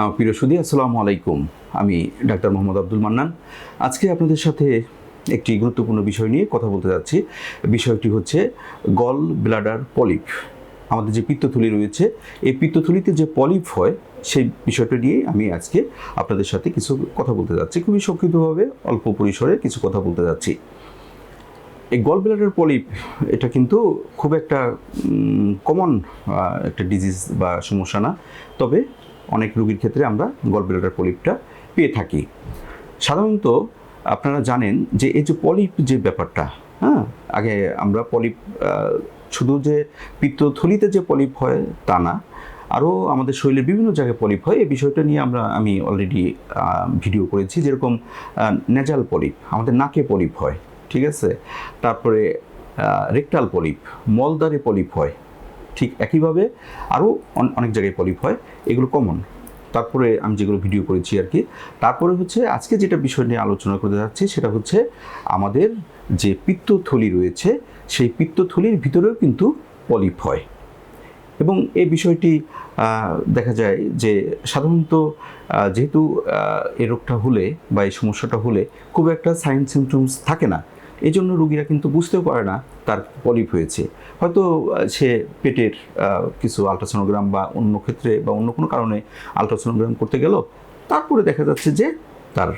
আহ, প্রিয় সুদী আসসালামু আলাইকুম। আমি ডাক্তার মোহাম্মদ আব্দুল মান্নান। আজকে আপনাদের সাথে একটি গুরুত্বপূর্ণ বিষয় নিয়ে কথা বলতে যাচ্ছি। বিষয়টি হচ্ছে গল ব্লাডার পলিপ আমাদের যে পিত্তথলি রয়েছে এই পিত্তথলিতে যে পলিপ হয় সেই বিষয়টা নিয়ে আমি আজকে আপনাদের সাথে কিছু কথা বলতে যাচ্ছি। খুবই সংক্ষিপ্তভাবে অল্প পরিসরে কিছু কথা বলতে যাচ্ছি। এই গল ব্লাডার পলিপ এটা কিন্তু খুব একটা কমন একটা ডিজিজ বা সমস্যা না। তবে অনেক রোগীর ক্ষেত্রে আমরা গল ব্লাডার পলিপটা পেয়ে থাকি। সাধারণত আপনারা জানেন যে এই যে পলিপ যে ব্যাপারটা হ্যাঁ আগে আমরা পলিপ শুধু যে পিত্তথলিতে যে পলিপ হয় তা না, আরও আমাদের শরীরের বিভিন্ন জায়গায় পলিপ হয়, এই বিষয়টা নিয়ে আমরা, আমি অলরেডি ভিডিও করেছি যেরকম নেজাল পলিপ, আমাদের নাকে পলিপ হয়, ঠিক আছে? তারপরে রেকটাল পলিপ মলদারে পলিপ হয় ঠিক একইভাবে আরও অনেক জায়গায় পলিপ হয়, এগুলো কমন তারপরে আমি যেগুলো ভিডিও করেছি আর কি, তারপরে হচ্ছে আজকে যেটা বিষয় নিয়ে আলোচনা করতে যাচ্ছি সেটা হচ্ছে আমাদের যে পিত্তথলি রয়েছে, সেই পিত্তথলির ভিতরেও কিন্তু পলিপ হয়। এবং এই বিষয়টি দেখা যায় যে সাধারণত যেহেতু এই রোগটা হলে বা এই সমস্যাটা হলে খুব একটা সাইন সিমটমস থাকে না এই জন্য রুগীরা কিন্তু বুঝতেও পারে না তার পলিপ হয়েছে। হয়তো সে পেটের কিছু আলট্রাসোনোগ্রাম বা অন্য ক্ষেত্রে বা অন্য কোনো কারণে আলট্রাসোনোগ্রাম করতে গেল, তারপরে দেখা যাচ্ছে যে তার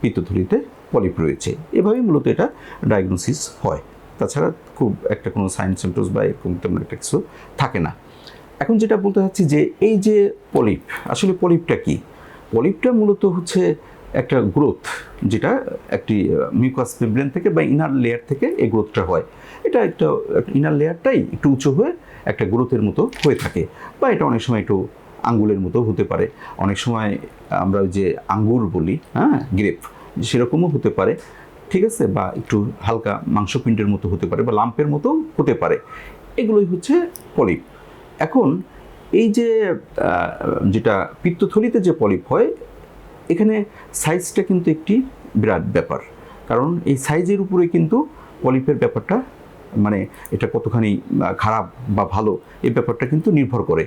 পিত্তথলিতে পলিপ রয়েছে। এভাবেই মূলত এটা ডায়াগনোসিস হয়। তাছাড়া খুব একটা কোনো সাইন সিমটমস বা এরকম তেমন একটা কিছু থাকে না। এখন যেটা বলতে চাচ্ছি যে, এই যে পলিপ, আসলে পলিপটা কি? পলিপটা মূলত হচ্ছে একটা গ্রোথ যেটা একটি মিউকাস মেমব্রেন থেকে বা ইনার লেয়ার থেকে এই গ্রোথটা হয়। এটা একটা ইনার লেয়ারটাই একটু উঁচু হয়ে একটা গ্রোথের মতো হয়ে থাকে বা এটা অনেক সময় একটু আঙ্গুলের মতো হতে পারে। অনেক সময় আমরা যে আঙ্গুর বলি হ্যাঁ গ্রেপ সেরকমও হতে পারে। ঠিক আছে? বা একটু হালকা মাংসপিণ্ডের মতো হতে পারে বা লাম্পের মতো হতে পারে। এগুলোই হচ্ছে পলিপ এখন এই যে যেটা পিত্তথলিতে যে পলিপ হয় এখানে সাইজটা কিন্তু একটি বিরাট ব্যাপার। কারণ এই সাইজের উপরে কিন্তু পলিপের ব্যাপারটা মানে এটা কতখানি খারাপ বা ভালো, এই ব্যাপারটা কিন্তু নির্ভর করে।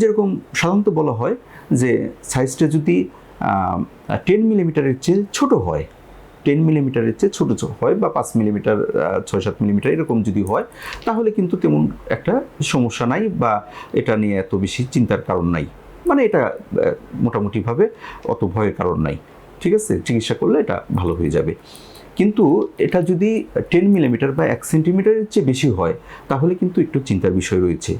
যেরকম সাধারণত বলা হয় যে সাইজটা যদি টেন মিলিমিটারের চেয়ে ছোট হয় টেন মিলিমিটারের চেয়ে ছোটো হয় বা পাঁচ মিলিমিটার ছয় সাত মিলিমিটার এরকম যদি হয়, তাহলে কিন্তু তেমন একটা সমস্যা নাই বা এটা নিয়ে এত বেশি চিন্তার কারণ নাই। মানে এটা মোটামুটিভাবে অত ভয়ের কারণ নাই। ঠিক আছে? চিকিৎসা করলে এটা ভালো হয়ে যাবে। কিন্তু এটা যদি টেন মিলিমিটার বা এক সেন্টিমিটারের চেয়ে বেশি হয়, তাহলে কিন্তু একটু চিন্তার বিষয় রয়েছে।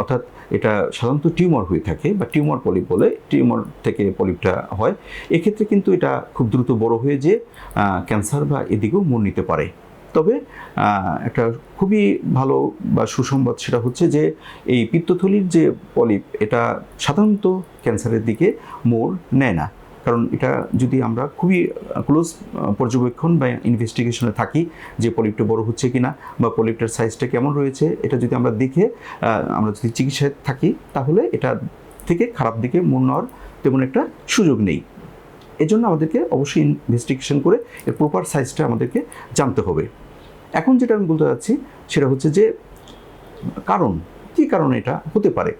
অর্থাৎ এটা সাধারণত টিউমার হয়ে থাকে বা টিউমার পলিপ বলে টিউমার থেকে পলিপটা হয়। এক্ষেত্রে কিন্তু এটা খুব দ্রুত বড় হয়ে যে ক্যান্সার বা এদিকেও মোড় নিতে পারে। তবে একটা খুবই ভালো বা সুসংবাদ সেটা হচ্ছে যে, এই পিত্তথলির যে পলিপ, এটা সাধারণত ক্যান্সারের দিকে মোড় নেয় না। কারণ এটা যদি আমরা খুবই ক্লোজ পর্যবেক্ষণ বা ইনভেস্টিগেশনে থাকি যে পলিপটা বড় হচ্ছে কিনা বা পলিপটার সাইজটা কেমন রয়েছে, এটা যদি আমরা দেখে আমরা যদি চিকিৎসায় থাকি, তাহলে এটা থেকে খারাপ দিকে মন নেওয়ার তেমন একটা সুযোগ নেই। এজন্য আমাদেরকে অবশ্যই ইনভেস্টিগেশন করে এর প্রপার সাইজটা আমাদেরকে জানতে হবে। এখন যেটা আমি বলতে চাচ্ছি সেটা হচ্ছে যে, কারণ, কী কারণে এটা হতে পারে?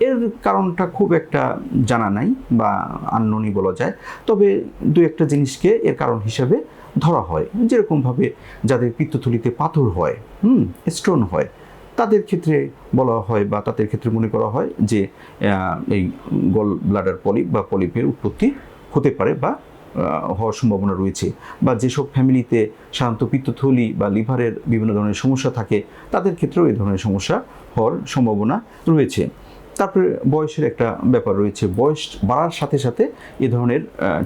এর কারণটা খুব একটা জানা নাই বা আননোনই বলা যায়। তবে দু একটা জিনিসকে এর কারণ হিসাবে ধরা হয়। যেরকমভাবে যাদের পিত্তথলিতে পাথর হয়, হুম স্টোন হয়, তাদের ক্ষেত্রে বলা হয় বা তাদের ক্ষেত্রে মনে করা হয় যে এই গল ব্লাডার পলিপ বা পলিপের উৎপত্তি হতে পারে বা হওয়ার সম্ভাবনা রয়েছে বা যেসব ফ্যামিলিতে সাধারণত পিত্তথলি বা লিভারের বিভিন্ন ধরনের সমস্যা থাকে তাদের ক্ষেত্রেও এই ধরনের সমস্যা হওয়ার সম্ভাবনা রয়েছে। তারপরে বয়সের একটা ব্যাপার রয়েছে বয়স বাড়ার সাথে সাথে এ ধরনের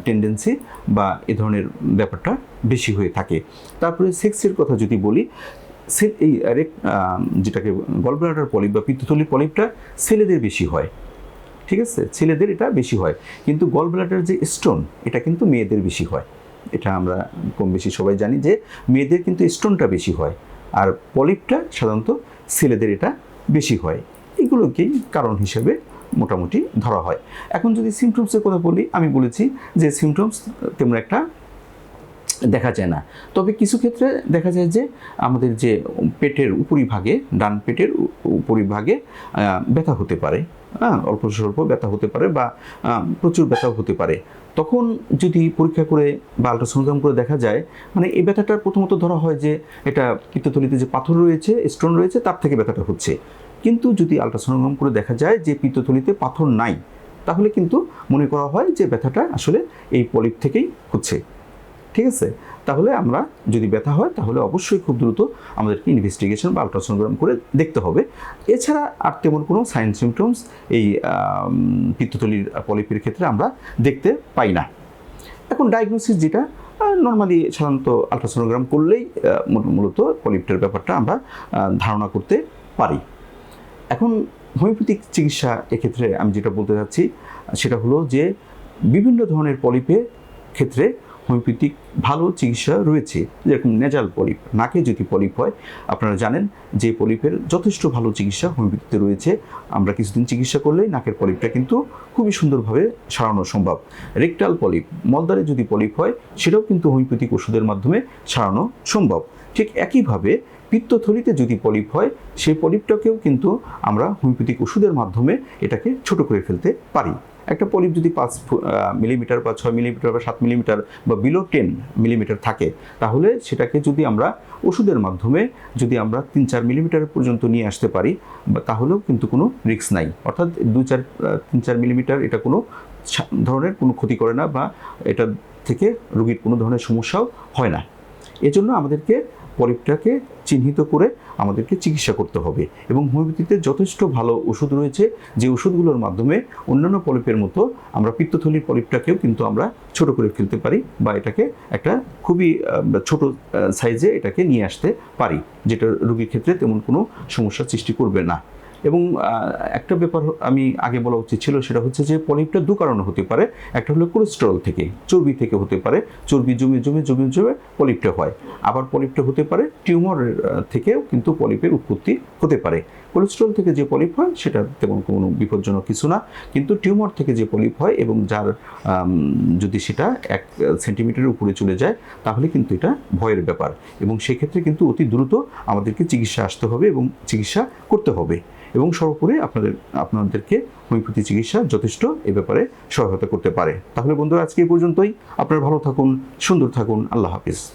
টেন্ডেন্সি বা এ ধরনের ব্যাপারটা বেশি হয়ে থাকে। তারপরে সেক্সের কথা যদি বলি এই রেক- আহ, যেটাকে গলব্লাডার পলিপ বা পিত্তথলির পলিপটা ছেলেদের বেশি হয়। ঠিক আছে? ছেলেদের এটা বেশি হয়। কিন্তু গল ব্লাডার যে স্টোন এটা কিন্তু মেয়েদের বেশি হয়। এটা আমরা কম বেশি সবাই জানি যে মেয়েদের কিন্তু স্টোনটা বেশি হয়। আর পলিপটা সাধারণত ছেলেদের এটা বেশি হয়। এগুলোকেই কারণ হিসেবে মোটামুটি ধরা হয়। এখন যদি সিমটমসের কথা বলি, আমি বলেছি যে সিমটমস তেমন একটা দেখা যায় না। তবে কিছু ক্ষেত্রে দেখা যায় যে আমাদের যে পেটের উপরিভাগে, ডান পেটের উপরিভাগে ব্যথা হতে পারে। হ্যাঁ অল্প স্বল্প ব্যথা হতে পারে বা প্রচুর ব্যথাও হতে পারে। তখন যদি পরীক্ষা করে বা আলট্রাসোনোগ্রাম করে দেখা যায় মানে এই ব্যথাটা প্রথমত ধরা হয় যে এটা পিত্তথলিতে যে পাথর রয়েছে স্টোন রয়েছে, তার থেকে ব্যথাটা হচ্ছে। কিন্তু যদি আলট্রাসোনোগ্রাম করে দেখা যায় যে পিত্তথলিতে পাথর নাই, তাহলে কিন্তু মনে করা হয় যে ব্যথাটা আসলে এই পলিপ থেকেই হচ্ছে। ঠিক আছে? তাহলে আমরা যদি ব্যথা হয় তাহলে অবশ্যই খুব দ্রুত আমাদেরকে ইনভেস্টিগেশন বা আলট্রাসোনোগ্রাম করে দেখতে হবে। এছাড়া আর তেমন কোনো সাইন সিমটমস এই আম, পিত্তথলির পলিপের ক্ষেত্রে আমরা দেখতে পাই না। এখন ডায়াগনোসিস যেটা নর্মালি সাধারণত আলট্রাসোনোগ্রাম করলেই মূলত পলিপটার ব্যাপারটা আমরা ধারণা করতে পারি। এখন হোমিওপ্যাথিক চিকিৎসা এক্ষেত্রে আমি যেটা বলতে চাচ্ছি সেটা হলো যে বিভিন্ন ধরনের পলিপের ক্ষেত্রে হোমিওপ্যাথিক ভালো চিকিৎসা রয়েছে। যেরকম নেজাল পলিপ নাকে যদি পলিপ হয়, আপনারা জানেন যে পলিপের যথেষ্ট ভালো চিকিৎসা হোমিওপ্যাথিতে রয়েছে। আমরা কিছুদিন চিকিৎসা করলেই নাকের পলিপটা কিন্তু খুবই সুন্দরভাবে সারানো সম্ভব। রেকটাল পলিপ মলদারে যদি পলিপ হয়, সেটাও কিন্তু হোমিওপ্যাথিক ওষুধের মাধ্যমে সারানো সম্ভব। ঠিক একইভাবে পিত্তথলিতে যদি পলিপ হয়, সেই পলিপটাকেও কিন্তু আমরা হোমিওপ্যাথিক ওষুধের মাধ্যমে এটাকে ছোট করে ফেলতে পারি। একটা পলিপ যদি পাঁচ মিলিমিটার বা ছয় মিলিমিটার বা সাত মিলিমিটার বা বিলো টেন মিলিমিটার থাকে, তাহলে সেটাকে যদি আমরা ওষুধের মাধ্যমে যদি আমরা তিন চার মিলিমিটার পর্যন্ত নিয়ে আসতে পারি তাহলেও কিন্তু কোনো রিস্ক নাই। অর্থাৎ দু চার তিন চার মিলিমিটার এটা কোনো ধরনের কোনো ক্ষতি করে না বা এটা থেকে রুগীর কোনো ধরনের সমস্যাও হয় না। এজন্য আমাদেরকে পলিপটাকে চিহ্নিত করে আমাদেরকে চিকিৎসা করতে হবে এবং হোমিওপ্যাথিতে যথেষ্ট ভালো ওষুধ রয়েছে। যে ওষুধগুলোর মাধ্যমে অন্যান্য পলিপের মতো আমরা পিত্তথলির পলিপটাকেও কিন্তু আমরা ছোট করে ফেলতে পারি বা এটাকে একটা খুবই ছোট সাইজে এটাকে নিয়ে আসতে পারি। যেটা রুগীর ক্ষেত্রে তেমন কোনো সমস্যা সৃষ্টি করবে না। এবং একটা ব্যাপার আমি আগে বলা উচিত ছিল, সেটা হচ্ছে যে পলিপটা দু কারণে হতে পারে। একটা হলো কোলেস্টেরল থেকে, চর্বি থেকে হতে পারে। চর্বি জমে জমে জমে জমে পলিপটা হয়। আবার পলিপটা হতে পারে, টিউমার থেকেও কিন্তু পলিপের উৎপত্তি হতে পারে। কোলেস্টেরল থেকে যে পলিপ হয়, সেটা তেমন কোনো বিপজ্জনক কিছু না। কিন্তু টিউমার থেকে যে পলিপ হয় এবং যার যদি সেটা এক সেন্টিমিটারের উপরে চলে যায়, তাহলে কিন্তু এটা ভয়ের ব্যাপার। এবং সেক্ষেত্রে কিন্তু অতি দ্রুত আমাদেরকে চিকিৎসা আসতে হবে এবং চিকিৎসা করতে হবে। এবং সর্বোপরি আপনাদের, আপনাদেরকে হোমিওপ্যাথি চিকিৎসা যথেষ্ট এ ব্যাপারে সহায়তা করতে পারে। তাহলে বন্ধুরা, আজকে এই পর্যন্তই। আপনারা ভালো থাকুন, সুন্দর থাকুন। আল্লাহ হাফিজ।